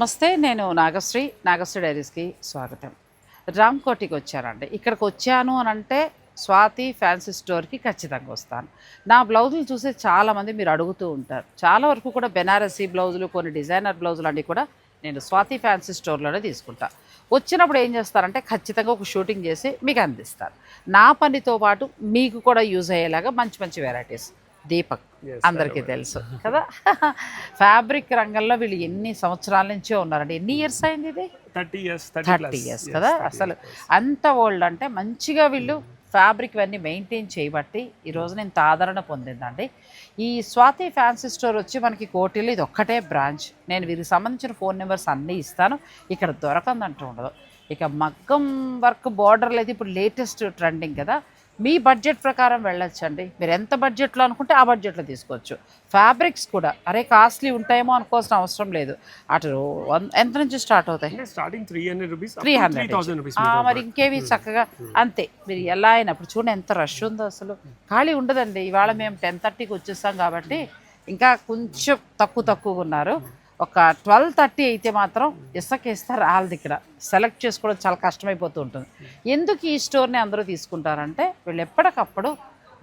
నమస్తే నేను నాగశ్రీ నాగశ్రీ డైరీస్కి స్వాగతం. రామ్కోటికి వచ్చానండి. ఇక్కడికి వచ్చాను అని అంటే స్వాతి ఫ్యాన్సీ స్టోర్కి ఖచ్చితంగా వస్తాను. నా బ్లౌజులు చూసి చాలామంది మీరు అడుగుతూ ఉంటారు. చాలా వరకు కూడా బెనారసీ బ్లౌజులు కొన్ని డిజైనర్ బ్లౌజులు అన్నీ కూడా నేను స్వాతి ఫ్యాన్సీ స్టోర్లోనే తీసుకుంటా. వచ్చినప్పుడు ఏం చేస్తారంటే ఖచ్చితంగా ఒక షూటింగ్ చేసి మీకు అందిస్తారు నా పనితో పాటు మీకు కూడా యూజ్ అయ్యేలాగా మంచి మంచి వెరైటీస్ దీపక్ అందరికీ తెలుసు. కదా? ఫ్యాబ్రిక్ రంగంలో వీళ్ళు ఎన్ని సంవత్సరాల నుంచే ఉన్నారండి? ఎన్ని ఇయర్స్ అయింది ఇది? థర్టీ ఇయర్స్ థర్టీ ఇయర్స్ కదా? అసలు అంత ఓల్డ్ అంటే మంచిగా వీళ్ళు ఫ్యాబ్రిక్ ఇవన్నీ మెయింటైన్ చేయబట్టి ఈ రోజున ఇంత ఆదరణ పొందిందండి ఈ స్వాతి ఫ్యాన్సీ స్టోర్ వచ్చి మనకి కోటిలో ఇది ఒక్కటే బ్రాంచ్. నేను వీరికి సంబంధించిన ఫోన్ నెంబర్స్ అన్నీ ఇస్తాను. ఇక్కడ దొరకందంటూ ఉండదు. ఇక మగ్గం వర్క్ బార్డర్లు అయితే ఇప్పుడు లేటెస్ట్ ట్రెండింగ్ కదా? మీ బడ్జెట్ ప్రకారం వెళ్ళొచ్చండి. మీరు ఎంత బడ్జెట్లో అనుకుంటే ఆ బడ్జెట్లో తీసుకోవచ్చు. ఫ్యాబ్రిక్స్ కూడా అరే కాస్ట్లీ ఉంటాయేమో అనుకోవాల్సిన అవసరం లేదు. అటు ఎంత నుంచి స్టార్ట్ అవుతాయి? Starting three hundred rupees three hundred మరి ఇంకేవి చక్కగా అంతే. మీరు ఎలా అయినప్పుడు చూడండి ఎంత రష్ ఉందో అసలు. ఖాళీ ఉండదండి. ఇవాళ మేము టెన్ థర్టీకి వచ్చేస్తాం కాబట్టి ఇంకా కొంచెం తక్కువ తక్కువగా ఉన్నారు. ఒక ట్వెల్వ్ థర్టీ అయితే మాత్రం ఇసుకేస్తే వాళ్ళది ఇక్కడ సెలెక్ట్ చేసుకోవడం చాలా కష్టమైపోతూ ఉంటుంది. ఎందుకు ఈ స్టోర్ని అందరూ తీసుకుంటారంటే వీళ్ళు ఎప్పటికప్పుడు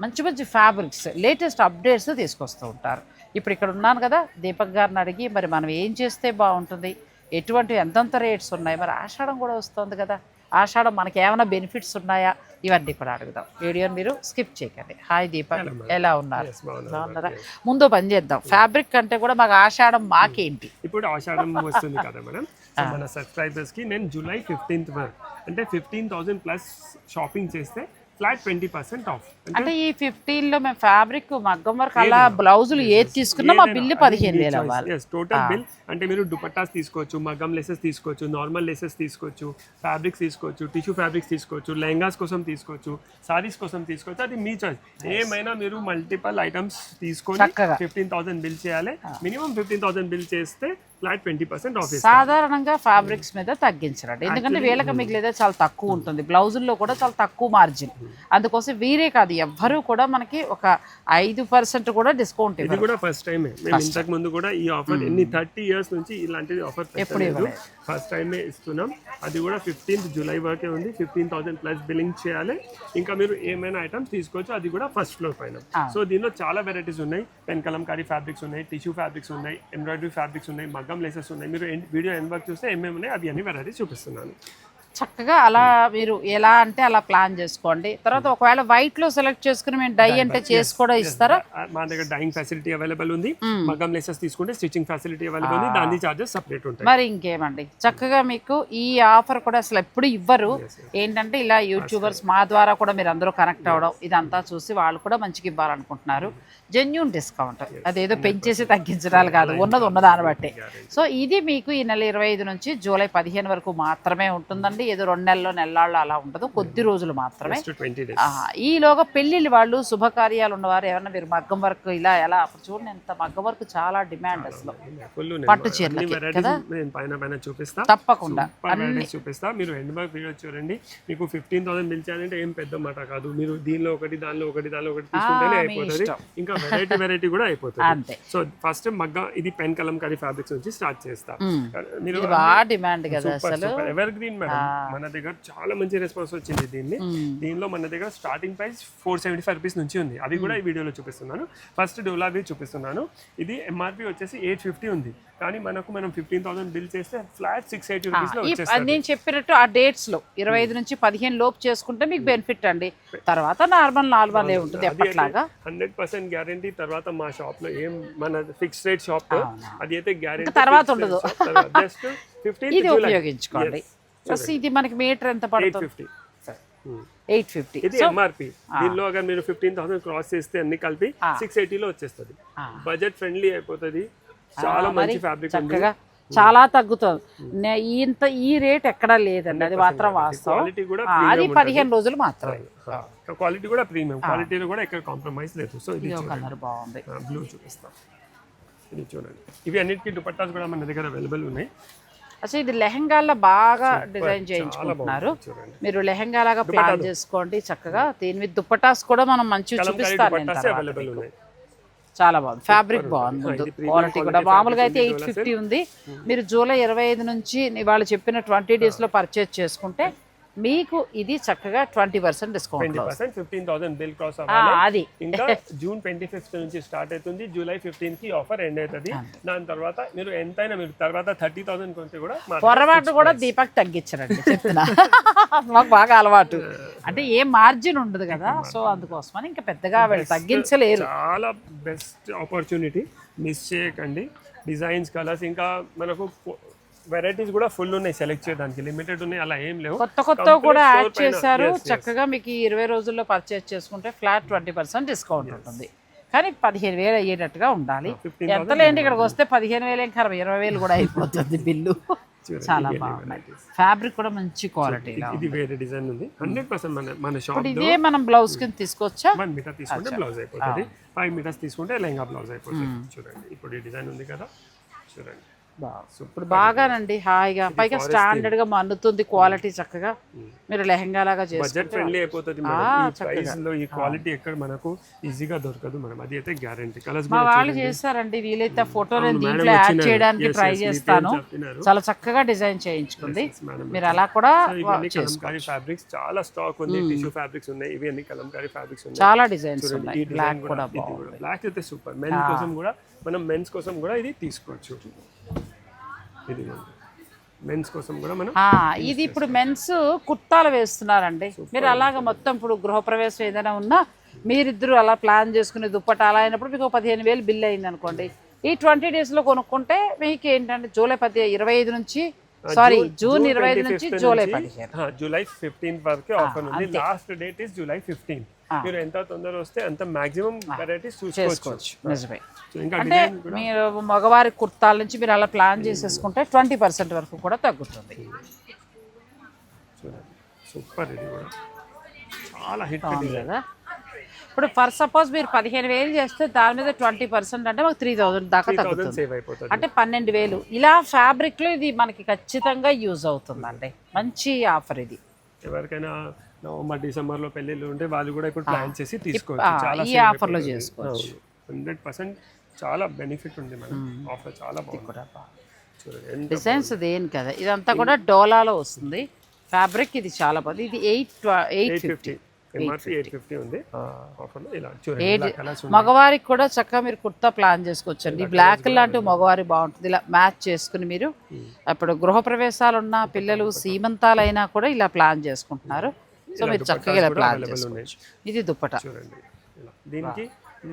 మంచి మంచి ఫ్యాబ్రిక్స్ లేటెస్ట్ అప్డేట్స్ తీసుకొస్తూ ఉంటారు. ఇప్పుడు ఇక్కడ ఉన్నాను కదా దీపక్ గారిని అడిగి మరి మనం ఏం చేస్తే బాగుంటుంది? ఎటువంటి ఎంతంత రేట్స్ ఉన్నాయి? మరి ఆషాఢం కూడా వస్తుంది కదా. ఆషాఢం మనకి ఏమైనా బెనిఫిట్స్ ఉన్నాయా? ఇవన్నీ కూడా అడుగుదాం. వీడియోని మీరు స్కిప్ చేయకండి. హాయ్ దీపక్ ఎలా ఉన్నారు. బాగున్నారా? ముందు పని చేద్దాం. ఫ్యాబ్రిక్ కంటే కూడా మాకు ఆషాఢం మాకేంటి? ఇప్పుడు ఆషాఢం వస్తుంది కదా మేడం సో మన సబ్స్క్రైబర్స్కి నేను జూలై ఫిఫ్టీన్త్ వరకు అంటే ఫిఫ్టీన్ థౌసండ్ ప్లస్ షాపింగ్ చేస్తే ఫ్లాట్ ట్వంటీ పర్సెంట్ ఆఫ్. అంటే ఈ ఫిఫ్టీన్లో మేము ఫ్యాబ్రిక్ మగ్గం వరకు అలా బ్లౌజులు ఏది తీసుకున్నా మా బిల్లు పదిహేను వేలు అవ్వాలి. టోటల్ బిల్ అంటే మీరు దుపట్టాస్ తీసుకోవచ్చు మగ్గం లెసెస్ తీసుకోవచ్చు నార్మల్ లెసెస్ తీసుకోవచ్చు ఫ్యాబ్రిక్స్ తీసుకోవచ్చు టిష్యూ ఫ్యాబ్రిక్స్ తీసుకోవచ్చు లెహంగాస్ కోసం తీసుకోవచ్చు సారీస్ కోసం తీసుకోవచ్చు అది మీ చాయిస్ ఏమైనా మీరు మల్టిపల్ ఐటమ్స్ తీసుకొని. ఫిఫ్టీన్ థౌసండ్ బిల్ చేయాలి. మినిమం ఫిఫ్టీన్ థౌసండ్ బిల్ చేస్తే ఫ్లాట్ ట్వంటీ పర్సెంట్ ఆఫ్ సాధారణంగా ఫ్యాబ్రిక్స్ మీద తగ్గించరండి. ఎందుకంటే వీళ్ళకి మిగిలిదే చాలా తక్కువ ఉంటుంది. బ్లౌజుల్లో కూడా చాలా తక్కువ మార్జిన్ అందుకోసం వీరే కాదు ఎవ్వరూ కూడా మనకి ఒక ఐదు పర్సెంట్ కూడా డిస్కౌంట్ ఇది కూడా ఫస్ట్ టైమే మేము ఇంతకు ముందు కూడా ఈ ఆఫర్ ఎన్ని థర్టీ ఇయర్స్ నుంచి ఇలాంటిది ఆఫర్ ఎప్పుడు ఇవ్వలేదు. ఫస్ట్ టైమే ఇస్తున్నాం. అది కూడా ఫిఫ్టీన్త్ జూలై వరకే ఉంది. ఫిఫ్టీన్ థౌసండ్ ప్లస్ బిల్లింగ్ చేయాలి. ఇంకా మీరు ఏమైనా ఐటమ్స్ తీసుకోవచ్చు అది కూడా ఫస్ట్ ఫ్లోర్ పైన. సో దీనిలో చాలా వెరైటీస్ ఉన్నాయి. పెన్ కలంకారీ ఫ్యాబ్రిక్స్ ఉన్నాయి టిష్యూ ఫ్యాబ్రిక్స్ ఉన్నాయి ఎంబ్రాయిడరీ ఫ్యాబ్రిక్స్ ఉన్నాయి మగ్గం లేసెస్ ఉన్నాయి. మీరు వీడియో వరకు చూస్తే ఏమేమి ఉన్నాయి అవి అన్ని వెరైటీస్ చూపిస్తున్నాను. చక్కగా అలా మీరు ఎలా అంటే అలా ప్లాన్ చేసుకోండి. తర్వాత ఒకవేళ వైట్లో సెలెక్ట్ చేసుకుని మేము డై అంటే చేసి కూడా ఇస్తారా? మా దగ్గర డైయింగ్ ఫెసిలిటీ అవైలబుల్ ఉంది. మగ్గం లేసెస్ తీసుకుంటే స్టిచ్చింగ్ ఫెసిలిటీ అవైలబుల్ ఉంది. దాని చార్జెస్ సపరేట్ ఉంటాయి. మరి ఇంకేమండి? చక్కగా మీకు ఈ ఆఫర్ కూడా అసలు ఎప్పుడు ఇవ్వరు. ఏంటంటే ఇలా యూట్యూబర్స్ మా ద్వారా కూడా మీరు అందరూ కనెక్ట్ అవ్వడం ఇదంతా చూసి వాళ్ళు కూడా మంచిగా ఇవ్వాలనుకుంటున్నారు. జెన్యున్ డిస్కౌంట్ అదేదో పెంచేసి తగ్గించడాలు కాదు. ఉన్నది ఉన్నదాన్ని బట్టి. సో ఇది మీకు ఈ నెల ఇరవై ఐదు నుంచి జూలై పదిహేను వరకు మాత్రమే ఉంటుందండి. ఏదో రెండు నెలల్లో నెలల్లో అలా ఉండదు కొద్ది రోజులు మాత్రమే. ఈలోగా పెళ్ళిళ్ళు వాళ్ళు శుభకార్యాలు ఉన్నవారు ఏమన్నా మీరు మగ్గం వర్క్ ఇలా ఎలా? అప్పుడు చూడండి ఎంత మగ్గం వర్క్ చాలా డిమాండ్ అసలు. పట్టు నేను పైన పైన చూపిస్తా. తప్పకుండా. చూపిస్తా. మీరు ఎండ్ వీడియో చూడండి. మీకు ఫిఫ్టీన్ థౌసండ్ బిల్ చేయాలంటే ఏం పెద్ద మాట కాదు. మీరు దీనిలో ఒకటి దానిలో ఒకటి దానిలో ఒకటి తీసుకుంటేనే అయిపోతుంది. ఇంకా వెరైటీ వెరైటీ కూడా అయిపోతుంది. సో ఫస్ట్ మగ్గ ఇది పెన్ కలంకారీ ఫ్యాబ్రిక్స్ నుంచి స్టార్ట్ చేస్తా. మీరు ఇది బాగా డిమాండ్ కదా అసలు. ఎవర్ గ్రీన్ మేడం మన దగ్గర చాలా మంచి రెస్పాన్స్ వచ్చింది దీన్ని. దీనిలో మన దగ్గర starting price four seventy five rupees నుంచి ఉంది. అది కూడా ఈ వీడియోలో చూపిస్తున్నాను. ఫస్ట్ డోలాబీ చూపిస్తున్నాను. ఇది ఎంఆర్పి వచ్చేసి ఎయిట్ ఫిఫ్టీ ఉంది. కానీ మనకు మనం ఫిఫ్టీన్ థౌసండ్ బిల్ చేస్తే ఫ్లాట్ సిక్స్ ఎయిటీ రూపీస్ నేను చెప్పినట్టు ఆ డేట్స్లో ఇరవై ఐదు నుంచి పదిహేను లోపు చేసుకుంటే మీకు బెనిఫిట్ అండి. తర్వాత నార్మల్ నార్మల్ ఉంటుంది ఎప్పట్లాగా హండ్రెడ్ పర్సెంట్ గ్యారంటీ తర్వాత మా షాప్లో ఏం మన ఫిక్స్ రేట్ షాప్ అది అయితే గ్యారంటీ తర్వాత ఉండదు. జస్ట్ ఫిఫ్టీన్ ఇది ఉపయోగించుకోండి. ప్లస్ ఇది మనకి మీటర్ ఎంత పడుతుంది? ఫిఫ్టీ. Eight fifty. ఇది ఎంఆర్పి దీనిలో అగర్ మీరు ఫిఫ్టీన్ థౌసండ్ క్రాస్ చేస్తే అన్ని కలిపి సిక్స్ ఎయిటీలో వచ్చేస్తుంది. బడ్జెట్ ఫ్రెండ్లీ అయిపోతుంది. చాలా మంచి ఫ్యాబ్రిక్ ఉంది. చక్కగా చాలా తగ్గుతుంది. నే- ఇంత ఈ రేట్ ఎక్కడా లేదండి. అది మాత్రం వాస్తవం. క్వాలిటీ అది పదిహేను రోజులు మాత్రమే. క్వాలిటీ కూడా ప్రీమియం క్వాలిటీలో కూడా ఎక్కడ కాంప్రమైజ్ లేదు. సో ఇది కలర్ బాగుంది. బ్లూ చూపిస్తాం. ఇది చూడండి. ఇవి అన్నిటికీ దుపట్టాస్ కూడా మన దగ్గర అవైలబుల్ ఉన్నాయి. అసలు ఇది లెహంగాల్లో బాగా డిజైన్ చేయించుకుంటున్నారు. మీరు లెహంగా లాగా ప్లాన్ చేసుకోండి చక్కగా. దీని మీద దుప్పటాస్ కూడా మనం మంచిగా చూపిస్తాను నేను చాలా బాగుంది. ఫ్యాబ్రిక్ బాగుంది. ముందు క్వాలిటీ కూడా. మామూలుగా అయితే ఎయిట్ ఫిఫ్టీ ఉంది. మీరు జూలై ఇరవై ఐదు నుంచి వాళ్ళు చెప్పిన ట్వంటీ డేస్లో పర్చేజ్ చేసుకుంటే మీకు ఇది చక్కగా twenty percent discount percent fifteen thousand bill cross అది. ఇంకా జూన్ ట్వంటీ ఫిఫ్త్ నుంచి స్టార్ట్ అవుతుంది. జూలై ఫిఫ్టీన్కి ఆఫర్ ఎండ్ అవుతుంది. దాని తర్వాత మీరు ఎంతైనా మీరు తర్వాత థర్టీ థౌసండ్ కొంటే కూడా పొరపాటు కూడా దీపక్ తగ్గించరండి చెప్తున్నా. మాకు బాగా అలవాటు. అంటే ఏ మార్జిన్ ఉండదు కదా సో అందుకోసమని ఇంకా పెద్దగా వీళ్ళు తగ్గించలేరు చాలా బెస్ట్ ఆపర్చునిటీ మిస్ చేయకండి. డిజైన్స్ కలర్స్ ఇంకా మనకు వెరైటీస్ కూడా ఫుల్ ఉన్నాయి సెలెక్ట్ చేయడానికి. లిమిటెడ్ ఉన్నాయి అలా ఏం లేవు. కొత్త కొత్త కూడా యాడ్ చేశారు. చక్కగా మీకు ఇరవై రోజుల్లో పర్చేస్ చేసుకుంటే ఫ్లాట్ ట్వంటీ పర్సెంట్ డిస్కౌంట్ ఉంటుంది. కానీ పదిహేను వేలు అయ్యేటట్టుగా ఉండాలి. ఎంత లేండి ఇక్కడికి వస్తే పదిహేను వేలు ఇంకా అరవై ఇరవై వేలు కూడా అయిపోతుంది బిల్లు. చాలా బాగున్నాయి. ఫ్యాబ్రిక్ కూడా మంచి క్వాలిటీలో ఇది వేరే డిజైన్ ఉంది. హండ్రెడ్ పర్సెంట్ మన మన షాప్ ఇప్పుడు ఇదే మనం బ్లౌజ్ కింద తీసుకోవచ్చా వన్ మీటర్ తీసుకుంటే బ్లౌజ్ అయిపోతుంది. ఫైవ్ మీటర్స్ తీసుకుంటే లెహంగా బ్లౌజ్ అయిపోతుంది. చూడండి ఇప్పుడు ఈ డిజైన్ ఉంది కదా. చూడండి. ఇప్పుడు బాగానండి హాయిగా. పైగా స్టాండర్డ్గా మన్నుతుంది క్వాలిటీ చక్కగా. మీరు లెహంగా లాగా బడ్జెట్ ఫ్రెండ్లీ అయిపోతుంది ప్రైస్లో ఈ క్వాలిటీ ఎక్కడ మనకు ఈజీగా దొరకదు మనం అది అయితే గ్యారంటీ కలర్స్ మా వాళ్ళు చేస్తారండి వీలైతే ఫోటో నేను దీంట్లో యాడ్ చేయడానికి ట్రై చేస్తాను. చాలా చక్కగా డిజైన్ చేయించుకుంది మీరు అలా కూడా కలంకారీ ఫ్యాబ్రిక్స్ చాలా స్టాక్ ఉంది టిష్యూ ఫ్యాబ్రిక్స్ ఉన్నాయి. ఇవి అన్ని కలంకారీ ఫ్యాబ్రిక్స్ ఉన్నాయి. చాలా డిజైన్స్ ఉన్నాయి. బ్లాక్ డిజైన్ కూడా బ్లాక్ అయితే సూపర్. మెన్ కోసం కూడా మనం మెన్స్ కోసం కూడా ఇది తీసుకోవచ్చు. ఇది మెన్స్ కోసం కూడా మనం ఇది ఇప్పుడు మెన్స్ కుర్తాలు వేస్తున్నారండి. మీరు అలాగ మొత్తం ఇప్పుడు గృహప్రవేశం ఏదైనా ఉన్నా మీరిద్దరు అలా ప్లాన్ చేసుకునే దుప్పట అలా అయినప్పుడు మీకు పదిహేను వేలు బిల్ అయింది అనుకోండి. ఈ ట్వంటీ డేస్లో కొనుక్కుంటే మీకు ఏంటంటే జూలై పది ఇరవై ఐదు నుంచి సారీ జూన్ ఇరవై ఐదు నుంచి జూలై పదిహేను. జూలై ఫిఫ్టీన్ వరకు ఆఫర్ ఉంది last date is July fifteen మీరు ఎంత తొందర వస్తే అంత మాక్సిమం వెరైటీస్ చూసుకోవచ్చు. నిజమే. అంటే మీరు మగవారి కుర్తాల నుంచి మీరు అలా ప్లాన్ చేసేసుకుంటే ట్వంటీ పర్సెంట్ వరకు కూడా తగ్గుతుంది. సూపర్ ఇది కూడా. చాలా హిట్ కదా? ఇప్పుడు ఫర్ సపోజ్ మీరు పదిహేను వేలు చేస్తే దాని మీద ట్వంటీ పర్సెంట్ అంటే మాకు త్రీ థౌజండ్ దాకా థౌసండ్ తగ్గుతుంది. అంటే పన్నెండు వేలు. ఇలా ఫ్యాబ్రిక్లో ఇది మనకి ఖచ్చితంగా యూజ్ అవుతుందండి. మంచి ఆఫర్ ఇది. ఎవరికైనా నవంబర్ డిసెంబర్లో పెళ్ళిళ్ళు ఉంటే వాళ్ళు కూడా ఇప్పుడు ప్లాన్ చేసి తీసుకోవచ్చు. చాలా ఈ చేసుకోవచ్చు. హండ్రెడ్ పర్సెంట్ చాలా బెనిఫిట్ ఉంది మేడం. ఆఫర్ చాలా బాగుంది. డిజైన్స్ దేని కదా ఇదంతా కూడా డోలాలో వస్తుంది. ఫ్యాబ్రిక్ ఇది చాలా బాగుంది. ఇది ఎయిట్ ఎయిట్ ఫిఫ్టీ. మగవారికి కూడా చక్కగా మీరు కుర్తా ప్లాన్ చేసుకోవచ్చండి. ఈ బ్లాక్ లాంటివి మగవారి బాగుంటుంది. ఇలా మ్యాచ్ చేసుకుని మీరు ఇప్పుడు గృహప్రవేశాలు ఉన్న పిల్లలు సీమంతాలైనా కూడా ఇలా ప్లాన్ చేసుకుంటున్నారు. సో మీరు చక్కగా ఇలా ప్లాన్ చేసుకోవచ్చు. ఇది దుప్పట. చూడండి దీనికి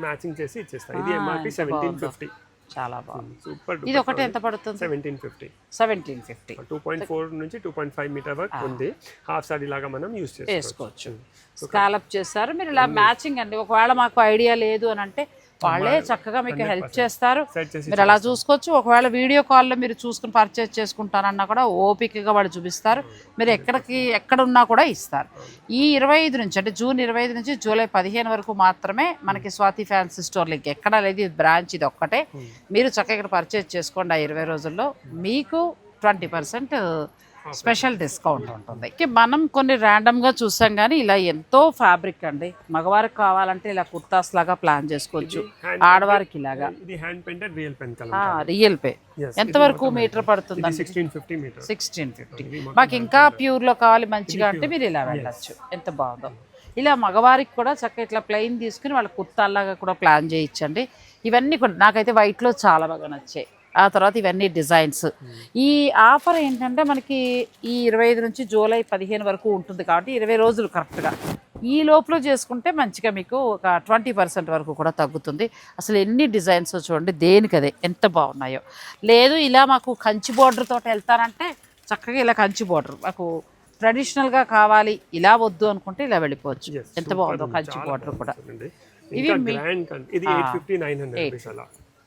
మ్యాచింగ్ చేసి ఇచ్చేస్తాను ఇది ఎంఆర్పి సెవెంటీన్ ఫిఫ్టీ చాలా బాగుంది. సూపర్ ఇది ఒకటి ఎంత పడుతుంది? Seventeen fifty seventeen fifty two point four నుంచి టూ పాయింట్ ఫైవ్ మీటర్ వరకు ఉంది. హాఫ్ సారీ లాగా మనం యూస్ చేసుకోవచ్చు. స్కాలప్ చేస్తారు మీరు ఇలా మ్యాచింగ్ అండి. ఒకవేళ మాకు ఐడియా లేదు అని అంటే వాళ్ళే చక్కగా మీకు హెల్ప్ చేస్తారు. మీరు అలా చూసుకోవచ్చు. ఒకవేళ వీడియో కాల్లో మీరు చూసుకుని పర్చేస్ చేసుకుంటారన్నా కూడా ఓపికగా వాళ్ళు చూపిస్తారు. మీరు ఎక్కడికి ఎక్కడ ఉన్నా కూడా ఇస్తారు. ఈ ఇరవై ఐదు నుంచి అంటే జూన్ ఇరవై ఐదు నుంచి జూలై పదిహేను వరకు మాత్రమే మనకి స్వాతి ఫ్యాన్సీ స్టోర్ లింక్ ఎక్కడ లేదు. ఇది బ్రాంచ్ ఇది ఒక్కటే. మీరు చక్కగా ఇక్కడ పర్చేస్ చేసుకోండి ఆ ఇరవై రోజుల్లో. మీకు ట్వంటీ పర్సెంట్ స్పెషల్ డిస్కౌంట్ ఉంటుంది. ఇక మనం కొన్ని random గా చూసాం కానీ ఇలా ఎంతో ఫ్యాబ్రిక్ అండి. మగవారికి కావాలంటే ఇలా కుర్తాస్ లాగా ప్లాన్ చేసుకోవచ్చు. ఆడవారికి ఇలాగా. రియల్ పే Yes, ఎంతవరకు మీటర్ పడుతుందండి? Sixteen fifty metre sixteen fifty మాకు ఇంకా ప్యూర్లో కావాలి మంచిగా అంటే మీరు ఇలా వెళ్ళచ్చు. ఎంత బాగుందో. ఇలా మగవారికి కూడా చక్కగా ఇట్లా ప్లెయిన్ తీసుకుని వాళ్ళ కుర్తాల్లాగా కూడా ప్లాన్ చేయించండి. ఇవన్నీ కూడా నాకైతే వైట్లో చాలా బాగా నచ్చాయి. ఆ తర్వాత ఇవన్నీ డిజైన్స్. ఈ ఆఫర్ ఏంటంటే మనకి ఈ ఇరవై ఐదు నుంచి జూలై పదిహేను వరకు ఉంటుంది కాబట్టి ఇరవై రోజులు కరెక్ట్గా. ఈ లోపల చేసుకుంటే మంచిగా మీకు ఒక ట్వంటీ పర్సెంట్ వరకు కూడా తగ్గుతుంది. అసలు ఎన్ని డిజైన్స్ చూడండి దేనికదే ఎంత బాగున్నాయో. లేదు ఇలా మాకు కంచి border తోటి వెళ్తానంటే చక్కగా ఇలా కంచి బోర్డర్. మాకు ట్రెడిషనల్గా కావాలి ఇలా వద్దు అనుకుంటే ఇలా వెళ్ళిపోవచ్చు. ఎంత బాగుందో కంచి బోర్డర్ కూడా. ఇది ఎయిట్ ఫిఫ్టీ నైన్ హండ్రెడ్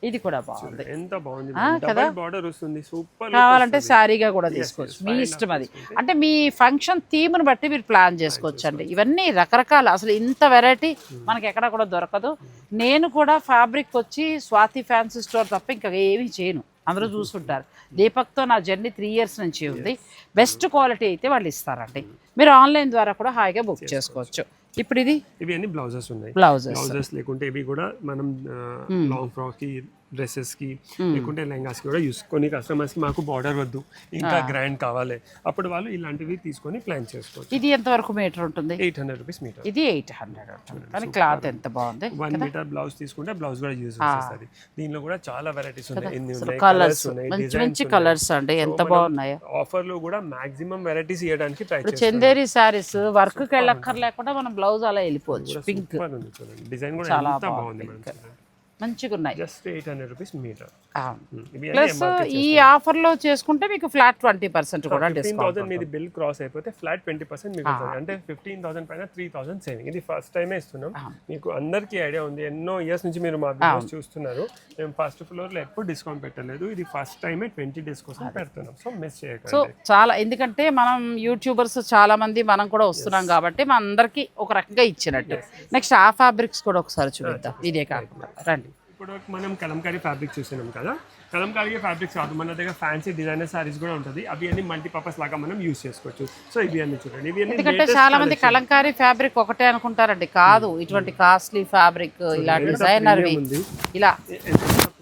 ఇది కూడా బాగుంది. ఎంత బాగుంది. డబల్ బార్డర్ వస్తుంది సూపర్ కావాలంటే శారీగా కూడా తీసుకోవచ్చు. మీ ఇష్టం అది. అంటే మీ ఫంక్షన్ థీమ్ని బట్టి మీరు ప్లాన్ చేసుకోవచ్చు. అండి ఇవన్నీ రకరకాల అసలు ఇంత వెరైటీ మనకి ఎక్కడ కూడా దొరకదు. నేను కూడా ఫ్యాబ్రిక్ వచ్చి స్వాతి ఫ్యాన్సీ స్టోర్ తప్ప ఇంకా ఏమీ చేయను. అందరూ చూస్తుంటారు దీపక్తో నా జర్నీ త్రీ ఇయర్స్ నుంచి ఉంది. బెస్ట్ క్వాలిటీ అయితే వాళ్ళు ఇస్తారండి. మీరు ఆన్లైన్ ద్వారా కూడా హాయిగా బుక్ చేసుకోవచ్చు. ఇప్పుడు ఇది ఇవి అన్ని బ్లౌజెస్ ఉన్నాయి. బ్లౌజెస్. బ్లౌజెస్ లేకుంటే ఇవి కూడా మనం లాంగ్ ఫ్రాక్కి డ్రెస్సెస్కి లేకుంటే లెహంగాస్కి కూడా యూస్ కొన్ని కస్టమర్స్కి మాకు బార్డర్ వద్దు. ఇంకా గ్రాండ్ కావాలి. అప్పుడు వాళ్ళు ఇలాంటివి తీసుకొని ప్లాన్ చేసుకోవచ్చు. ఇది ఎంతవరకు మీటర్ ఉంటుంది? Eight hundred rupees metre. ఇది ఎయిట్ హండ్రెడ్ కానీ క్లాత్ ఎంత బాగుంది వన్ మీటర్ బ్లౌజ్ తీసుకుంటే బ్లౌజ్ కూడా యూజ్ చేస్తుంది దీనిలో కూడా చాలా వెరైటీస్ ఉన్నాయి. కలర్స్ మంచి మంచి కలర్స్ అండి. ఎంత బాగున్నాయో. ఆఫర్లో కూడా మాక్సిమం వెరైటీస్ ఇవ్వడానికి ట్రై చేస్తాం చందేరి శారీస్ వర్క్కి వెళ్ళక్కర్లేకుండా మనం బ్లౌజ్ అలా వెళ్ళిపోవచ్చు. పింక్ డిజైన్ కూడా చాలా ఎంత బాగుంది మంచిగా ఉన్నాయి just eight hundred rupees metre. Plus ఈ ఆఫర్లో చేసుకుంటే మీకు ఫ్లాట్ ట్వంటీ పర్సెంట్ కూడా డిస్కౌంట్ మీది బిల్ క్రాస్ అయిపోతే ఫ్లాట్ ట్వంటీ పర్సెంట్ మీకు. అంటే ఫిఫ్టీన్ థౌసండ్ పైన త్రీ థౌసండ్ సేవింగ్. ఇది ఫస్ట్ టైమే ఇస్తున్నాం. మీకు అందరికీ ఐడియా ఉంది. ఎన్నో ఇయర్స్ నుంచి మీరు మా బిజినెస్ చూస్తున్నారు. మేము ఫస్ట్ ఫ్లోర్లో ఎప్పుడు డిస్కౌంట్ పెట్టలేదు. ఇది ఫస్ట్ టైమే ట్వంటీ డేస్ కోసం పెడుతున్నాం. సో మిస్ చేయకండి. సో చాలా ఎందుకంటే మనం యూట్యూబర్స్ చాలా మంది మనం కూడా వస్తున్నాం కాబట్టి మన అందరికి ఒక రకంగా ఇచ్చినట్టు. నెక్స్ట్ ఆ ఫ్యాబ్రిక్స్ కూడా ఒకసారి చూపిద్దాం. ఇదే కాకుండా. రండి. ఇప్పుడు మనం కలంకారీ ఫ్యాబ్రిక్ చూసినాం కదా. కలంకారీ ఫ్యాబ్రిక్స్ కాదు మన దగ్గర ఫ్యాన్సీ డిజైనర్ సారీస్ కూడా ఉంటుంది. అవి అన్ని మల్టీపర్పస్ లాగా మనం యూస్ చేసుకోవచ్చు. సో ఇవి అన్ని చూడండి. ఇవి ఎందుకంటే చాలా మంది కలంకారీ ఫ్యాబ్రిక్ ఒకటే అనుకుంటారండి. కాదు ఇటువంటి కాస్ట్లీ ఫ్యాబ్రిక్ ఇలాంటి డిజైనర్వి ఉంది? ఇలా.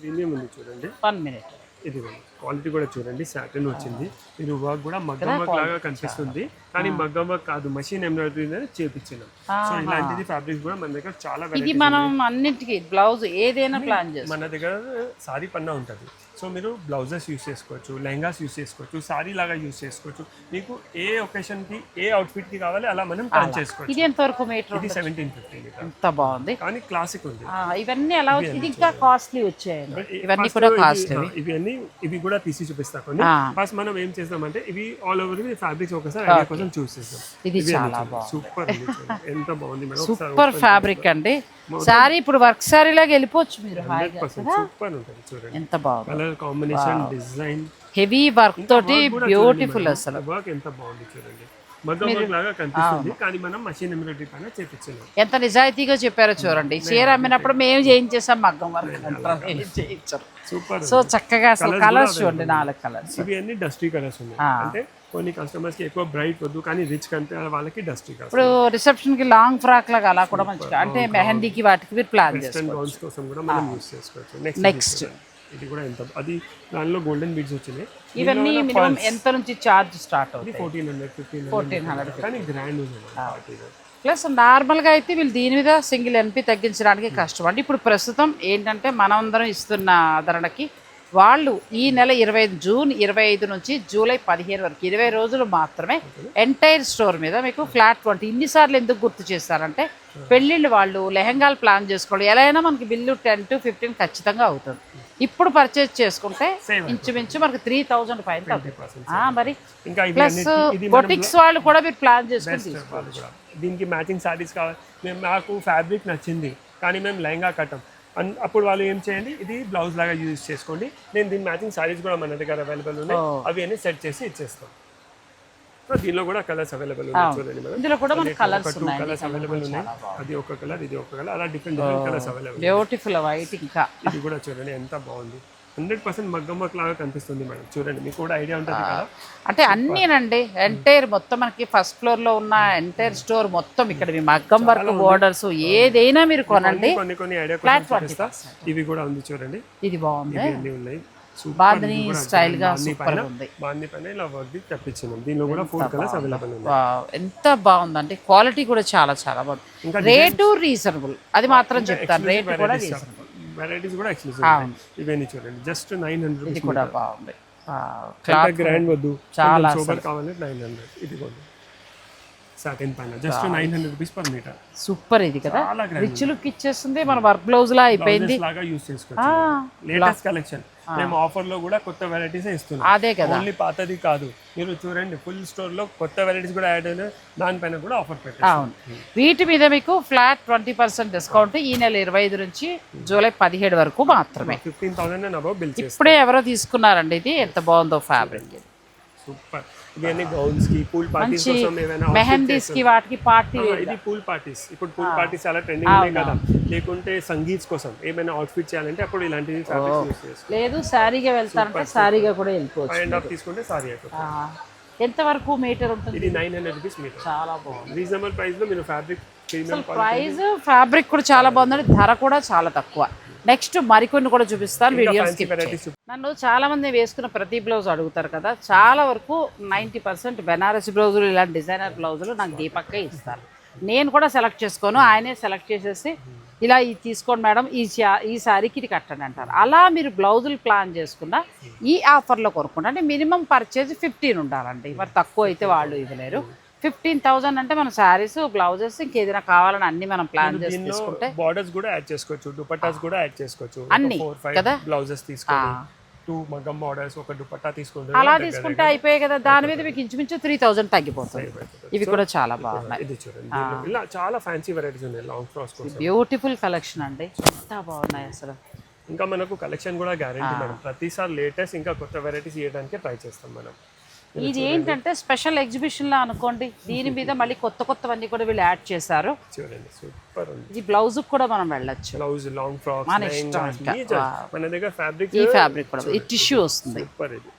ప్రీమియం ఉంది చూడండి. వన్ మినిట్ ఇది క్వాలిటీ కూడా చూడండి సాటిన్ వచ్చింది. మీరు వర్క్ కూడా మగ్గం వర్క్ లాగా కనిపిస్తుంది. కానీ మగ్గం వర్క్ కాదు మషిన్ ఎంబ్రాయిడరీ చేపించినాం. సో ఇలాంటిది ఫ్యాబ్రిక్స్ కూడా మన దగ్గర చాలా ఇది మనం అన్నింటికి బ్లౌజ్ ఏదైనా ప్లాన్ చేస్తాం మన దగ్గర సారీ పన్నా ఉంటుంది. సో మీరు బ్లౌజెస్ యూస్ చేసుకోవచ్చు లెహంగాస్ యూస్ చేసుకోవచ్చు సారీ లాగా యూస్ చేసుకోవచ్చు. మీకు ఏ ఒకేషన్కి ఏ అవుట్ఫిట్కి కావాలి అలా మనం ప్లాన్ చేసుకోవచ్చు. ఇది ఎంతవరకు మీటర్ ఇది సెవెంటీన్ ఫిఫ్టీ ఎంత బాగుంది. కానీ క్లాసిక్ ఉంది. ఇవన్నీ వచ్చి- ఇది ఇంకా కాస్ట్లీ వచ్చాయండి. ఇవన్నీ కూడా ఇవి- కాస్ట్లీ ఆ, ఇవి కూడా తీసి చూపిస్తా కొన్ని. ఫస్ట్ మనం ఏం చేస్తామంటే ఇవి ఆల్ ఓవర్ ఫ్యాబ్రిక్స్ ఒకసారి ఐడియా కోసం చూసేస్తాం ఇది చాలా బాగుంది. సూపర్ ఎంత బాగుంది మేడం. సూపర్ ఫ్యాబ్రిక్ అండి. శారీ ఇప్పుడు వర్క్ శారీ లాగా వెళ్ళిపోవచ్చు మీరు. సూపర్ ఉంటుంది చూడండి. ఎంత బాగుంది. Colour combination design heavy work తోటి బ్యూటిఫుల్ అసలు. వర్క్ ఎంత బాగుంది చూడండి. మగ్గం వర్క్ లాగా కనిపిస్తుంది. కానీ మనం మషిన్ ఎంబ్రాయిడరీ పైన చేపించినాం ఎంత నిజాయితీగా చెప్పారో చూడండి. చీర అమ్మినప్పుడు మేము చేయించేసాం మగ్గం వర్క్ సూపర్ సో చక్కగా అసలు కలర్స్ చూడండి నాలుగు కలర్స్ ఇవి అన్ని డస్టీ కలర్స్ ఉన్నాయి. అంటే కొన్ని కస్టమర్స్కి ఎక్కువ బ్రైట్ వద్దు కానీ రిచ్ కంటే వాళ్ళకి డస్టీ కలర్స్ ఇప్పుడు రిసెప్షన్కి లాంగ్ ఫ్రాక్ లాగా అలా కూడా మంచిగా అంటే మెహందీకి వాటికి మీరు ప్లాన్ గౌన్స్ కోసం కూడా మనం యూస్ చేసుకోవచ్చు. నెక్స్ట్ ఇది కూడా ఎంత? అది దానిలో గోల్డెన్ బీడ్స్ వచ్చినాయి. ఇవన్నీ మినిమం ఎంత నుంచి చార్జ్ స్టార్ట్ అవుతాయి? Fourteen hundred fifteen fourteen hundred కానీ గ్రాండ్ ఉంది. ప్లస్ నార్మల్గా అయితే వీళ్ళు దీని మీద సింగిల్ ఎన్పి తగ్గించడానికి కష్టం. అంటే ఇప్పుడు ప్రస్తుతం ఏంటంటే మనమందరం ఇస్తున్న ఆదరణకి వాళ్ళు ఈ నెల ఇరవై జూన్ ఇరవై ఐదు నుంచి జూలై పదిహేను వరకు ఇరవై రోజులు మాత్రమే ఎంటైర్ స్టోర్ మీద మీకు ఫ్లాట్ ట్వంటీ ఇన్నిసార్లు ఎందుకు గుర్తు చేస్తారంటే పెళ్ళిళ్ళు వాళ్ళు లెహంగాలు ప్లాన్ చేసుకోవడం. ఎలా అయినా మనకి బిల్లు టెన్ టు ఫిఫ్టీన్ ఖచ్చితంగా అవుతుంది. ఇప్పుడు పర్చేజ్ చేసుకుంటే ఇంచుమించు మనకి త్రీ థౌజండ్ పైన ఆ, మరి ప్లస్ బొటిక్స్ వాళ్ళు కూడా మీరు ప్లాన్ చేసుకుని కూడా. దీనికి మ్యాచింగ్ సారీస్ కావాలి. మేము మాకు ఫ్యాబ్రిక్ నచ్చింది కానీ మేము లెహంగా కట్టం. అన్ అప్పుడు వాళ్ళు ఏం చేయండి ఇది బ్లౌజ్ లాగా యూజ్ చేసుకోండి. నేను దీని మ్యాచింగ్ సారీస్ కూడా మన దగ్గర అవైలబుల్ ఉన్నాయి. అవి అన్ని సెట్ చేసి ఇచ్చేస్తాం. దీనిలో కూడా కలర్స్ అవైలబుల్ ఉన్నాయి చూడండి మేడం ఇందులో కూడా మనకి కలర్స్ టూ కలర్స్ అవైలబుల్ ఉన్నాయి. అది ఒక కలర్ ఇది ఒక కలర్ అలా different different colours available beautiful white ఇంకా. ఇది కూడా చూడండి ఎంత బాగుంది. హండ్రెడ్ పర్సెంట్ మగ్గం వర్క్ లాగా కనిపిస్తుంది మేడం చూడండి మీకు కూడా ఐడియా ఉంటుంది కదా? అంటే అన్నీనండి ఎంటైర్ మొత్తం మనకి ఫస్ట్ ఫ్లోర్లో ఉన్న ఎంటైర్ స్టోర్ మొత్తం ఇక్కడ మీ మగ్గం వర్క్ బోర్డర్స్ ఏదైనా మీరు కొనండి. కొన్ని కొన్ని ఐడియా ఇవి కూడా ఉంది చూడండి. ఇది బాగుంది. ఉన్నాయి. బాందిని స్టైల్గా సూపర్ ఉంది. బాంది పైన ఇలా వర్క్ తెప్పించినాం దీనిలో కూడా ఫోర్ కలర్స్ అవైలబుల్ ఉన్నాయి. వావ్, ఎంత బాగుందంటే క్వాలిటీ కూడా చాలా చాలా బాగుంది. రేటు రీజనబుల్ అది మాత్రం చెప్తాను. రేటు కూడా రీజనబుల్ వెరైటీస్ కూడా ఎక్స్క్లూజివ్ ఇవన్నీ చూడండి. జస్ట్ నైన్ హండ్రెడ్ ఇది కూడా బాగుంది. చాలా గ్రాండ్ వద్దు. చాలా సూపర్ కావాలి నైన్ హండ్రెడ్ ఇది కూడా సాటిన్ పైన. Just nine hundred rupees per metre super ఇది కదా. రిచ్ లుక్ ఇచ్చేస్తుంది. మన వర్క్ బ్లౌజ్ లా అయిపోయింది. లాగా యూస్ చేసుకోవచ్చు. లేటెస్ట్ కలెక్షన్ మేము ఆఫర్లో కూడా కొత్త వెరైటీస్ ఇస్తున్నాం. అదే కదా. ఓన్లీ పాతది కాదు. మీరు చూడండి ఫుల్ స్టోర్లో కొత్త వెరైటీస్ కూడా యాడ్ అయినా దానిపైన కూడా ఆఫర్ పెట్టారు అవును. వీటి మీద మీకు ఫ్లాట్ ట్వంటీ పర్సెంట్ డిస్కౌంట్ ఈ నెల ఇరవై ఐదు నుంచి జూలై పదిహేడు వరకు మాత్రమే. Fifteen thousand and above bill ఇప్పుడే ఎవరో తీసుకున్నారండి ఇది. ఎంత బాగుందో ఫ్యాబ్రిక్ సూపర్ ఇవన్నీ గౌన్స్కి పూల్ పార్టీస్ కోసం ఏమైనా మెహందీస్కి వాటికి పార్టీ ఇది పూల్ పార్టీస్. ఇప్పుడు పూల్ పార్టీస్ చాలా ట్రెండింగ్ ఉన్నాయి కదా. లేకుంటే సంగీత్స్ కోసం ఏమైనా అవుట్ఫిట్ చేయాలంటే అప్పుడు ఇలాంటి ఫ్యాబ్రిక్స్ లేదు శారీగా వెళ్తారంటే శారీగా కూడా వెళ్ళిపోవచ్చు అండ్ హాఫ్ తీసుకుంటే సారీ ఎంత వరకు మీటర్ ఉంటుంది? ఇది నైన్ హండ్రెడ్ రూపీస్ మీటర్ చాలా బాగుంది. రీజనబుల్ ప్రైస్లో మీరు ఫ్యాబ్రిక్ ప్రైస్ ఫ్యాబ్రిక్ కూడా చాలా బాగుందండి. ధర కూడా చాలా తక్కువ. నెక్స్ట్ మరికొన్ని కూడా చూపిస్తాను వీడియో ఫ్యాన్సీ స్కిప్ వెరైటీస్ నన్ను చాలా మంది వేసుకున్న ప్రతి బ్లౌజ్ అడుగుతారు కదా చాలా వరకు నైంటీ పర్సెంట్ బెనారసి బ్లౌజులు ఇలాంటి డిజైనర్ బ్లౌజులు నాకు దీపక్కే ఇస్తారు. నేను కూడా సెలెక్ట్ చేసుకోను ఆయనే సెలెక్ట్ చేసేసి ఇలా ఇది తీసుకోండి మేడం ఈ ఈ శారీకి ఇది కట్టండి అంటారు. అలా మీరు బ్లౌజులు ప్లాన్ చేసుకున్న ఈ ఆఫర్లో కొనుక్కుంటే అంటే మినిమం పర్చేజ్ ఫిఫ్టీన్ ఉండాలండి. మరి తక్కువ అయితే వాళ్ళు ఇవ్వలేరు. ఫిఫ్టీన్ థౌజండ్ అంటే మన శారీస్ బ్లౌజెస్ ఇంకేదైనా కావాలని అన్ని మనం ప్లాన్ చేసి దీనిలో తీసుకుంటే బార్డర్స్ కూడా యాడ్ చేసుకోవచ్చు దుపట్టాస్ కూడా యాడ్ చేసుకోవచ్చు. అన్ని, కదా? బ్లౌజెస్ తీసుకొని టూ బార్డర్స్ ఒక దుపట్టా తీసుకుంటే అలా తీసుకుంటే అయిపోయాయి కదా దాని మీద మీకు ఇంచుమించు త్రీ థౌజండ్ తగ్గిపోతుంది. ఇవి కూడా చాలా బాగున్నాయి. ఇది చూడండి ఇలా చాలా ఫ్యాన్సీ వెరైటీస్ ఉన్నాయి లాంగ్ ఫ్రాక్స్ కోసం. బ్యూటిఫుల్ కలెక్షన్ అండి. ఎంత బాగున్నాయి అసలు. ఇంకా మనకు కలెక్షన్ కూడా గ్యారంటీ మేడం. ప్రతిసారి లేటెస్ట్ ఇంకా కొత్త వెరైటీస్ ఇవ్వడానికి ట్రై చేస్తాం మనం ఇది ఏంటంటే స్పెషల్ ఎగ్జిబిషన్ లా అనుకోండి. దీని మీద మళ్ళీ కొత్త కొత్తవన్నీ కూడా వీళ్ళు యాడ్ చేశారు. చూడండి సూపర్ ఉంది. ఇది బ్లౌజ్ కూడా మనం వెళ్ళొచ్చు. బ్లౌజ్ లాంగ్ ఫ్రాక్స్ మన ఇష్టం. మన దగ్గర ఫ్యాబ్రిక్ ఈ ఫ్యాబ్రిక్ కూడా. ఈ టిష్యూ వస్తుంది. సూపర్ ఇది.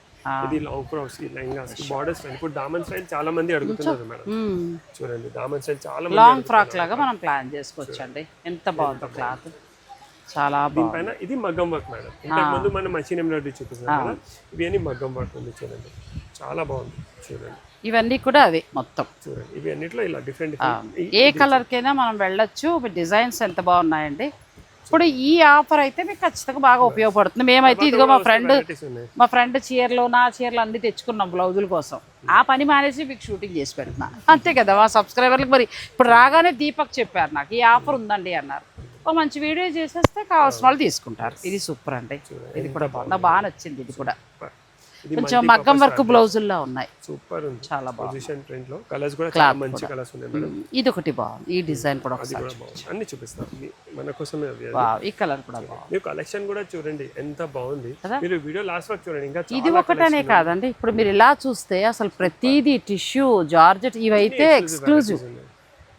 ఇది లాంగ్ ఫ్రాక్స్ ఈ లెహంగాస్ బార్డర్ స్టైల్ ఇప్పుడు దామన్ స్టైల్ చాలా మంది అడుగుతున్నారు మేడం. చూడండి దామన్ స్టైల్ చాలా మంది లాంగ్ ఫ్రాక్ లాగా మనం ప్లాన్ చేసుకోవచ్చు అండి ఎంత బాగుందో క్లాత్ చాలా బాగుంది. పైన ఇది మగ్గం వర్క్ మేడం. ఇంతకు ముందు మనం మషిన్ ఎంబ్రాయిడరీ చూపిస్తున్నాం కదా. ఇవి అన్ని మగ్గం వర్క్ ఉంది చూడండి. చాలా బాగుంది చూడండి. ఇవన్నీ కూడా అవి మొత్తం. చూడండి. ఇవి అన్నిట్లో ఇలా డిఫరెంట్ ఏ కలర్కైనా మనం వెళ్ళొచ్చు. డిజైన్స్ ఎంత బాగున్నాయండి. ఇప్పుడు ఈ ఆఫర్ అయితే మీకు ఖచ్చితంగా బాగా ఉపయోగపడుతుంది. మేమైతే ఇదిగో మా ఫ్రెండ్ మా ఫ్రెండ్ చీరలు నా చీరలు అన్ని తెచ్చుకున్నాం బ్లౌజుల కోసం. ఆ పని మానేసి మీకు షూటింగ్ చేసి పెడుతున్నా. అంతే కదా మా సబ్స్క్రైబర్లకు మరి. ఇప్పుడు రాగానే దీపక్ చెప్పారు నాకు ఈ ఆఫర్ ఉందండి అన్నారు. ఓ మంచి వీడియో చేసేస్తే కావాల్సిన వాళ్ళు తీసుకుంటారు. ఇది సూపర్ అండి. ఇది కూడా బాగుంది. నాకు బాగా నచ్చింది ఇది కూడా. కొంచెం మగ్గం వర్క్ బ్లౌజుల్లో ఉన్నాయి. సూపర్ ఉంది. చాలా బాగుంది. పొజిషన్ ప్రింట్లో కలర్స్ కూడా చాలా మంచి కలర్స్ ఉన్నాయి మేడం. ఇది ఒకటి బాగుంది. ఈ డిజైన్ కూడా ఒకసారి అన్ని చూపిస్తాం. మీ- మన కోసమే వావ్, ఈ కలర్ కూడా బాగుంది. కలెక్షన్ కూడా చూడండి. ఎంత బాగుంది. మీరు వీడియో లాస్ట్ వరకు చూడండి. ఇంకా ఇది ఒకటనే కాదండి. ఇప్పుడు మీరు ఇలా చూస్తే అసలు ప్రతిదీ టిష్యూ జార్జెట్ ఇవైతే ఎక్స్క్లూజివ్.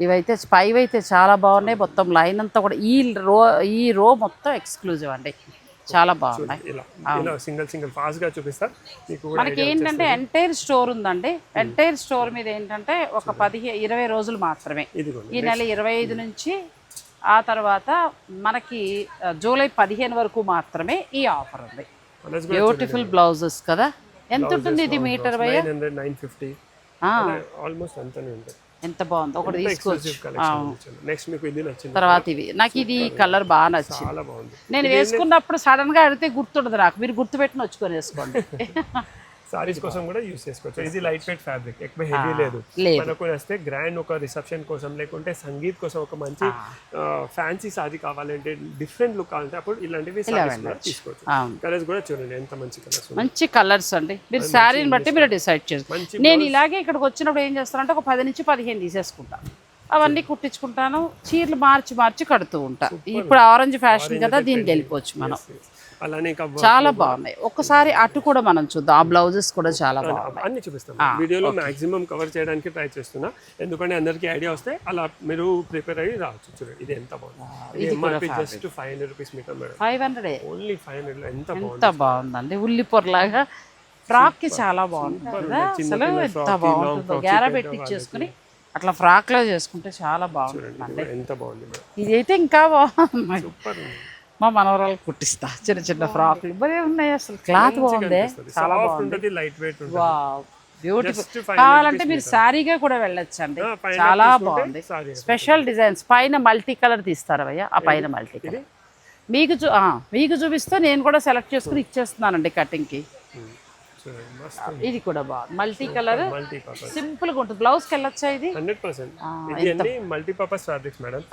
ఇవైతే పైవి అయితే చాలా బాగున్నాయి. మొత్తం లైన్ అంతా కూడా ఈ రో ఈ రో మొత్తం ఎక్స్క్లూజివ్ అండి. చాలా బాగున్నాయి. ఇలా సింగిల్ సింగిల్ ఫాస్ట్గా చూపిస్తా. మనకి ఏంటంటే ఎంటైర్ స్టోర్ ఉందండి. ఎంటైర్ స్టోర్ మీద ఏంటంటే ఒక పదిహే ఇరవై రోజులు మాత్రమే. ఈ నెల ఇరవై ఐదు నుంచి ఆ తర్వాత మనకి జూలై పదిహేను వరకు మాత్రమే ఈ ఆఫర్ ఉంది. బ్యూటిఫుల్ బ్లౌజెస్ కదా? ఎంత ఉంటుంది ఇది మీటర్ భయ్య? నైన్ ఫిఫ్టీ ఆల్మోస్ట్ అంతనే ఉంటుంది. ఎంత బాగుంది. ఒకటి తీసుకోవచ్చు. నెక్స్ట్ మీకు ఇది నచ్చింది. తర్వాత ఇవి. నాకు ఇది కలర్ బాగా నచ్చింది. చాలా బాగుంది. నేను వేసుకున్నప్పుడు సడన్గా అడిగితే గుర్తుండదు నాకు. మీరు గుర్తుపెట్టుకుని వచ్చుకొని వేసుకోండి. సారీస్ కోసం కూడా యూస్ చేసుకోవచ్చు. ఇది లైట్ వెయిట్ ఫ్యాబ్రిక్ ఎక్కువ హెవీ లేదు. మనకు వస్తే గ్రాండ్ ఒక రిసెప్షన్ కోసం లేకుంటే సంగీత్ కోసం ఒక మంచి ఫ్యాన్సీ సారీ కావాలంటే డిఫరెంట్ లుక్ కావాలంటే అప్పుడు ఇలాంటివి తీసుకోవచ్చు. కలర్స్ కూడా చూడండి ఎంత మంచి కలర్స్ మంచి కలర్స్ అండి. మీరు శారీని బట్టి మీరు డిసైడ్ చేసుకోండి నేను ఇలాగే ఇక్కడికి వచ్చినప్పుడు ఏం చేస్తానంటే ఒక పది నుంచి పదిహేను తీసేసుకుంటా. అవన్నీ కుట్టించుకుంటాను. చీరలు మార్చి మార్చి కడుతూ ఉంటా. ఇప్పుడు ఆరెంజ్ ఫ్యాషన్ కదా దీనికి వెళ్ళిపోవచ్చు మనం. అలానే చాలా బాగున్నాయి. ఒక్కసారి అటు కూడా మనం చూద్దాం. ఆ బ్లౌజెస్ కూడా చాలా బాగున్నాయి. అన్ని చూపిస్తాం. వీడియోలో మాక్సిమం కవర్ చేయడానికి ట్రై చేస్తున్నా. ఎందుకంటే అందరికీ ఐడియా వస్తే అలా మీరు ప్రిపేర్ అయ్యి రావచ్చు. చూడండి ఇది ఎంత బాగుంది. Just five hundred rupees metre madam five hundred only five hundred ఎంత ఎంత బాగుందండి. ఉల్లి పొరలాగా. ఫ్రాక్కి చాలా అసలు ఎంత బాగుంటుందో. గ్యారా పెట్టి ఇచ్చేసుకుని అట్లా ఫ్రాక్లో చేసుకుంటే చాలా బాగుంటుంది ఇది ఎంత బాగుంది అయితే ఇంకా బాగుంది. మా మనవరాలు కుట్టిస్తా చిన్న చిన్న ఫ్రాక్లు. భలే ఉన్నాయి అసలు. క్లాత్ బాగుంది. చాలా ఉంటుంది లైట్ వెయిట్ బ్యూటిఫుల్ కావాలంటే మీరు శారీగా కూడా వెళ్ళొచ్చు అండి చాలా బాగుంది. స్పెషల్ డిజైన్స్ పైన మల్టీ కలర్ తీస్తారా భయ్య ఆ పైన మల్టీ కలర్ మీకు చూ మీకు చూపిస్తే నేను కూడా సెలెక్ట్ చేసుకుని ఇచ్చేస్తున్నానండి కటింగ్కి ఇది కూడా బాగుంది మల్టీ కలర్ సింపుల్గా ఉంటుంది. బ్లౌజ్కి వెళ్ళొచ్చా ఇది? Hundred percent. ఇది మల్టీపర్పస్ ఫ్యాబ్రిక్స్ మేడం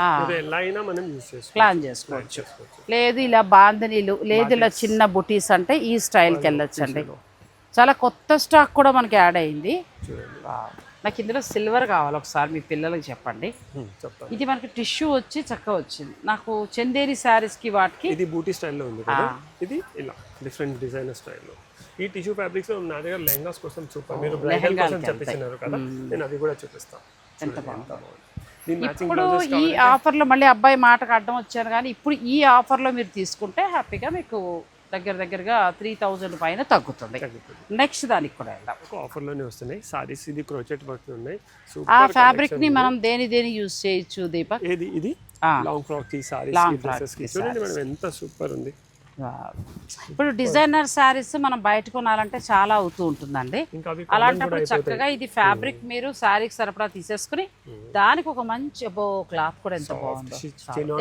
ఎలా అయినా మనం యూస్ చేసుకోవచ్చు. ప్లాన్ చేసుకోవచ్చు. లేదు ఇలా బాందనీలు లేదు ఇలా చిన్న బుటీస్ అంటే ఈ స్టైల్కి వెళ్ళొచ్చు అండి. చాలా కొత్త స్టాక్ కూడా మనకి యాడ్ అయింది. నాకు ఇందులో సిల్వర్ కావాలి ఒకసారి మీ పిల్లలకి చెప్పండి. చెప్తాను ఇది మనకి టిష్యూ వచ్చి చక్కగా వచ్చింది. నాకు చందేరి శారీస్కి వాటికి ఇది బూటీ స్టైల్లో ఉంది ఇది ఇలా డిఫరెంట్ డిజైనర్ స్టైల్లో ఈ టిష్యూ ఫ్యాబ్రిక్స్ నా దగ్గర లెహంగాస్ కోసం సూపర్. మీరు బ్రైడల్ కోసం చెప్పేసినారు కదా. నేను అది కూడా చూపిస్తాను. ఎంత బాగుంది. ఇప్పుడు ఈ ఆఫర్లో మళ్ళీ అబ్బాయి మాటకు అడ్డం వచ్చాను కానీ ఇప్పుడు ఈ ఆఫర్లో మీరు తీసుకుంటే హ్యాపీగా మీకు దగ్గర దగ్గరగా త్రీ థౌజండ్ పైన తగ్గుతుంది. నెక్స్ట్ దానికి కూడా వెళ్దాం. ఆఫర్లోనే వస్తున్నాయి. సారీస్ ఇది క్రోచెట్ వర్క్ ఉన్నాయి. ఆ ఫ్యాబ్రిక్ని మనం దేని దేని యూజ్ చేయొచ్చు దీపక్? ఇది? ఆ. లాంగ్ ఫ్రాక్కి సారీస్ డ్రెస్సెస్కి. చూడండి మేడం ఎంత సూపర్ ఉంది. ఇప్పుడు డిజైనర్ శారీస్ మనం బయట కొనాలంటే చాలా అవుతూ ఉంటుందండి. అలాంటప్పుడు చక్కగా ఇది ఫ్యాబ్రిక్ మీరు శారీకి సరఫరా తీసేసుకుని దానికి ఒక మంచి అబ్బో క్లాత్ కూడా ఎంత బాగుందో.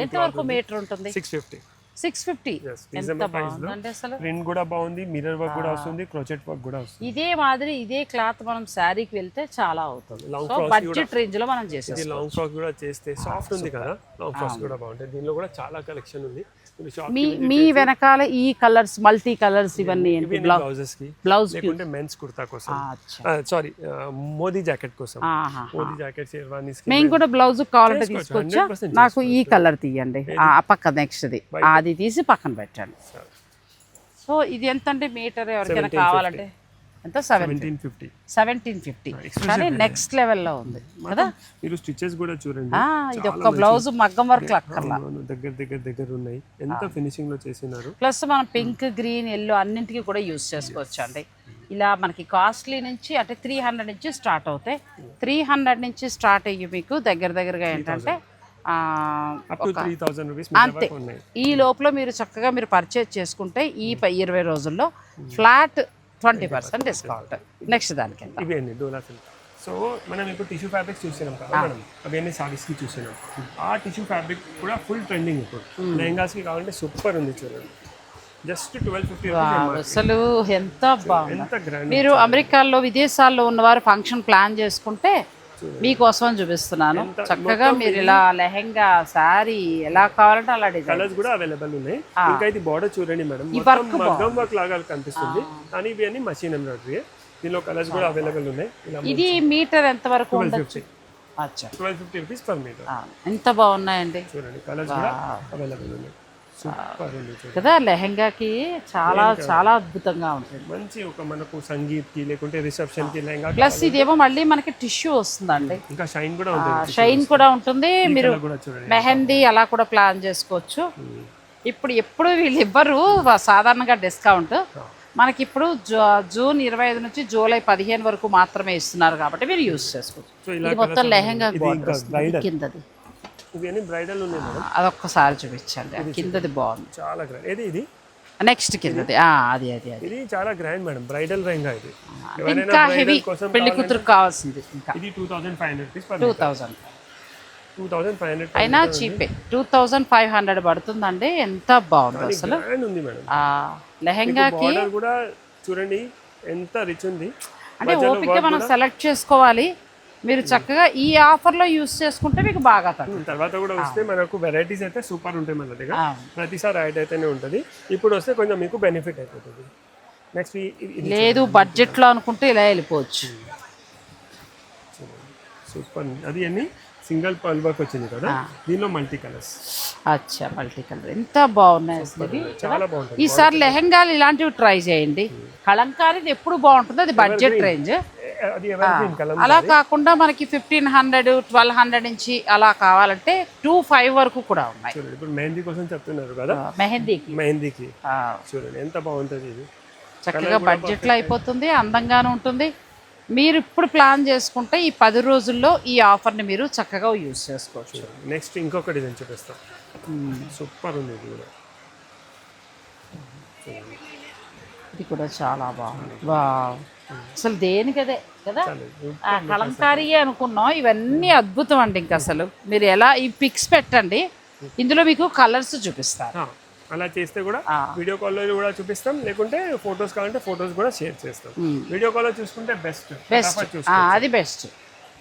ఎంత వరకు మీటర్ ఉంటుంది? సిక్స్ ఫిఫ్టీ సిక్స్ ఫిఫ్టీ ఎంత. బాగుందండి అసలు? ప్రింట్ కూడా బాగుంది మిర్రర్ వర్క్ కూడా వస్తుంది క్రోచెట్ వర్క్ కూడా వస్తుంది. ఇదే మాదిరి ఇదే క్లాత్ మనం శారీకి వెళ్తే చాలా అవుతుంది. సో బడ్జెట్ రేంజ్లో మనం చేసేస్తాం లాంగ్ ఫ్రాక్ కూడా చేస్తే సాఫ్ట్ ఉంది కదా? లాంగ్ ఫ్రాక్స్ కూడా బాగుంటాయి దీనిలో కూడా చాలా కలెక్షన్ ఉంది. మీ మీ వెనకాల ఈ కలర్స్ మల్టీ కలర్స్ ఇవన్నీ బ్లౌజెస్కి బ్లౌజ్ లేకుంటే మెన్స్ కుర్తా కోసం. సారీ మోదీ జాకెట్ కోసం. మోదీ జాకెట్ షేర్వానీస్ మేము కూడా బ్లౌజ్ కావాలంటే 100% నాకు ఈ కలర్ తీయండి. ఆ ఆ పక్క నెక్స్ట్ది. అది తీసి పక్కన పెట్టండి. సో ఇది ఎంత అంటే మీటర్ ఎవరికైనా కావాలంటే? ఎంత? సెవెంటీన్ ఫిఫ్టీ సెవెంటీన్ ఫిఫ్టీ కానీ నెక్స్ట్ లెవెల్లో ఉంది కదా? మీరు స్టిచెస్ కూడా చూడండి. ఇది ఒక్క బ్లౌజ్ మగ్గం వర్క్ అక్కర్లా. దగ్గర దగ్గర దగ్గర ఉన్నాయి. ఎంత ఫినిషింగ్లో చేసినారు? ప్లస్ మనం పింక్ గ్రీన్ ఎల్లో అన్నింటికి కూడా యూస్ చేసుకోవచ్చు అండి ఇలా మనకి కాస్ట్లీ నుంచి అంటే త్రీ హండ్రెడ్ నుంచి స్టార్ట్ అవుతాయి. త్రీ హండ్రెడ్ నుంచి స్టార్ట్ అయ్యి మీకు దగ్గర దగ్గరగా ఏంటంటే అంతే. ఈ లోపల మీరు చక్కగా మీరు పర్చేజ్ చేసుకుంటే ఈ ప- ఇరవై రోజుల్లో flat twenty percent discount next దానికి వెళ్దాం. ఇవి అండి డోలా సిల్క్ సో మనం ఇప్పుడు టిష్యూ ఫ్యాబ్రిక్స్ చూసినాం కదా మనం అవన్నీ సారీస్కి చూసినాం ఆ టిష్యూ ఫ్యాబ్రిక్ కూడా ఫుల్ ట్రెండింగ్ ఇప్పుడు. లెహంగాస్కి కావాలంటే సూపర్ ఉంది చూడండి. జస్ట్ ట్వెల్వ్ ఫిఫ్టీ అసలు ఎంత బాగుంది. మీరు అమెరికాలో విదేశాల్లో ఉన్నవారు ఫంక్షన్ ప్లాన్ చేసుకుంటే మీకోసం చూపిస్తున్నాను. చక్కగా మీరు ఇలా లెహెంగా శారీ ఎలా కావాలంటే అలా డిజైన్ కలర్స్ కూడా అవైలబుల్ ఉన్నాయి. ఇంకా ఇది బార్డర్ చూడండి మేడం. ఈ work మగ్గం వర్క్ లాగా కనిపిస్తుంది. కానీ ఇవి అన్ని మషిన్ ఎంబ్రాయిడరీ దీనిలో కలర్స్ కూడా అవైలబుల్ ఉన్నాయి. ఇది మీటర్ ఎంత వరకు ఫిఫ్టీ అచ్చా. Twelve fifty rupees per metre ఎంత బాగున్నాయండి? చూడండి కలర్స్ కూడా అవైలబుల్ ఉన్నాయి. కదా లెహెంగాకి చాలా చాలా అద్భుతంగా ఉంటుంది. మంచి ఒక మనకు సంగీత్కి లేకుంటే రిసెప్షన్కి లెహంగా ప్లస్ ఇదేమో మళ్ళీ మనకి టిష్యూ వస్తుందండి. ఇంకా షైన్ కూడా ఉంటుంది షైన్ కూడా ఉంటుంది. మీరు మెహందీ అలా కూడా ప్లాన్ చేసుకోవచ్చు. ఇప్పుడు ఎప్పుడు వీళ్ళు ఇవ్వరు సాధారణంగా డిస్కౌంట్ మనకి ఇప్పుడు జూన్ ఇరవై ఐదు నుంచి జూలై పదిహేను వరకు మాత్రమే ఇస్తున్నారు కాబట్టి మీరు యూస్ చేసుకోవచ్చు. ఇలా ఇది మొత్తం లెహంగా. కిందది. ఇవి అన్ని బ్రైడల్ ఉన్నాయి మేడం. అదొక్కసారి చూపించండి. కిందది బాగుంది. చాలా గ్రాండ్ ఏది ఇది? నెక్స్ట్ కిందది. ఆ, అది అది అది. ఇది చాలా గ్రాండ్ మేడం. బ్రైడల్ లెహంగా ఇది. ఇంకా హెవీ పెళ్ళి కూతురు కావాల్సింది ఇంకా. ఇది two thousand five hundred two thousand two thousand five hundred అయినా చీపే. టూ థౌజండ్ ఫైవ్ హండ్రెడ్ పడుతుందండి. ఎంత బాగుంది అసలు. ఉంది మేడం. ఆ లెహంగాకి కూడా చూడండి ఎంత రిచ్ ఉంది. అంటే ఓపిక మనం సెలెక్ట్ చేసుకోవాలి. మీరు చక్కగా ఈ ఆఫర్లో యూస్ చేసుకుంటే మీకు బాగా తర్వాత కూడా వస్తే మనకు వెరైటీస్ అయితే సూపర్ ఉంటాయి మన దగ్గర. ప్రతిసారి యాడ్ అయితేనే ఉంటుంది. ఇప్పుడు వస్తే కొంచెం మీకు బెనిఫిట్ అయిపోతుంది. నెక్స్ట్ లేదు బడ్జెట్లో అనుకుంటే ఇలా వెళ్ళిపోవచ్చు. సూపర్ అది అన్ని సింగిల్ పల్ వర్క్ వచ్చింది కదా దీనిలో మల్టీ కలర్స్ అచ్చా మల్టీ కలర్ ఎంత బాగున్నాయి అసలు. చాలా బాగుంటుంది. ఈసారి లెహంగాలు ఇలాంటివి ట్రై చేయండి. కలంకారీది ఎప్పుడు బాగుంటుంది అది బడ్జెట్ రేంజ్ కలర్ అలా కాకుండా మనకి ఫిఫ్టీన్ హండ్రెడ్ ట్వెల్వ్ హండ్రెడ్ నుంచి అలా కావాలంటే టూ ఫైవ్ వరకు కూడా ఉన్నాయి. ఇప్పుడు మెహందీ కోసం చెప్తున్నారు కదా. మెహందీకి. మెహందీకి. చూడండి ఎంత బాగుంటుంది ఇది. చక్కగా బడ్జెట్లో అయిపోతుంది అందంగాను ఉంటుంది. మీరు ఇప్పుడు ప్లాన్ చేసుకుంటే ఈ పది రోజుల్లో ఈ ఆఫర్ని మీరు చక్కగా యూజ్ చేసుకోవచ్చు. నెక్స్ట్ ఇంకొక డిజైన్ చూపిస్తాం. సూపర్ ఉంది ఇది కూడా. ఇది కూడా చాలా బాగుంది. వా అసలు దేనికదే కదా? కలంకారీయే అనుకున్నాం. ఇవన్నీ అద్భుతం అండి ఇంకా అసలు. మీరు ఎలా ఈ పిక్స్ పెట్టండి. ఇందులో మీకు కలర్స్ చూపిస్తారు అలా చేస్తే కూడా. వీడియో కాల్లో కూడా చూపిస్తాం. లేకుంటే ఫొటోస్ కావాలంటే ఫొటోస్ కూడా షేర్ చేస్తాం. వీడియో కాల్లో చూసుకుంటే బెస్ట్. బెస్ట్. అది బెస్ట్.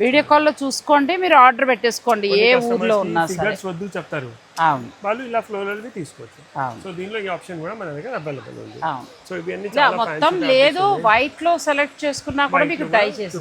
వీడియో కాల్లో చూసుకోండి మీరు ఆర్డర్ పెట్టేసుకోండి. ఏ ఊర్లో ఉన్నా సరే. వద్దు చెప్తారు. అవును. వాళ్ళు ఇలా ఫ్లోరల్వి తీసుకోవచ్చు. సో దీనిలో ఈ ఆప్షన్ కూడా మన దగ్గర అవైలబుల్ ఉంది. సో ఇవన్నీ మొత్తం లేదు వైట్లో సెలెక్ట్ చేసుకున్నా కూడా మీకు డై చేసి